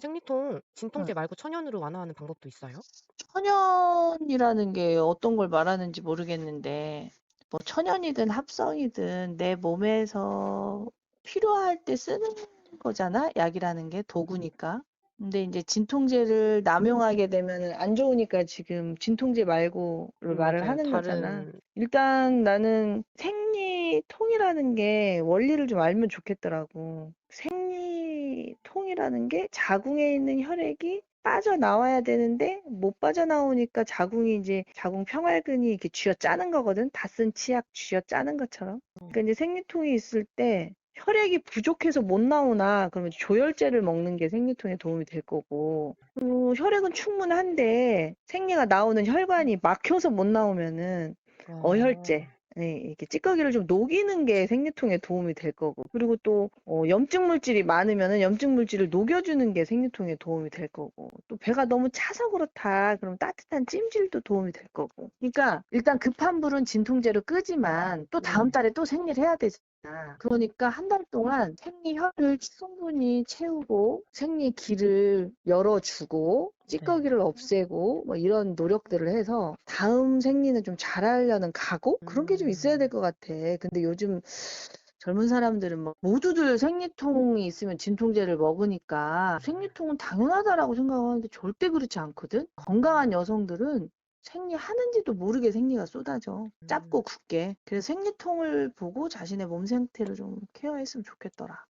생리통 진통제 응. 말고 천연으로 완화하는 방법도 있어요? 천연이라는 게 어떤 걸 말하는지 모르겠는데 뭐 천연이든 합성이든 내 몸에서 필요할 때 쓰는 거잖아. 약이라는 게 도구니까. 근데 이제 진통제를 남용하게 되면은 안 좋으니까 지금 진통제 말고를 음 말을 맞아요. 하는 거잖아. 다른 일단 나는 생리통이라는 게 원리를 좀 알면 좋겠더라고. 생리 통이라는 게 자궁에 있는 혈액이 빠져나와야 되는데 못 빠져나오니까 자궁이 이제 자궁 평활근이 이렇게 쥐어짜는 거거든. 다 쓴 치약 쥐어짜는 것처럼. 그러니까 이제 생리통이 있을 때 혈액이 부족해서 못 나오나 그러면 조혈제를 먹는 게 생리통에 도움이 될 거고 어, 혈액은 충분한데 생리가 나오는 혈관이 막혀서 못 나오면은 어혈제 아. 네, 이렇게 찌꺼기를 좀 녹이는 게 생리통에 도움이 될 거고 그리고 또 어, 염증 물질이 많으면은 염증 물질을 녹여주는 게 생리통에 도움이 될 거고 또 배가 너무 차서 그렇다 그럼 따뜻한 찜질도 도움이 될 거고 그러니까 일단 급한 불은 진통제로 끄지만 또 다음 네. 달에 또 생리를 해야 되잖아 그러니까 한 달 동안 생리혈을 충분히 채우고 생리기를 열어주고 네. 찌꺼기를 없애고 뭐 이런 노력들을 해서 다음 생리는 좀 잘하려는 각오 그런 게 좀 있어야 될 음. 것 같아. 근데 요즘 젊은 사람들은 뭐 모두들 생리통이 있으면 진통제를 먹으니까 생리통은 당연하다라고 생각하는데 절대 그렇지 않거든. 건강한 여성들은 생리하는지도 모르게 생리가 쏟아져. 짧고 음. 굵게. 그래서 생리통을 보고 자신의 몸 상태를 좀 케어했으면 좋겠더라.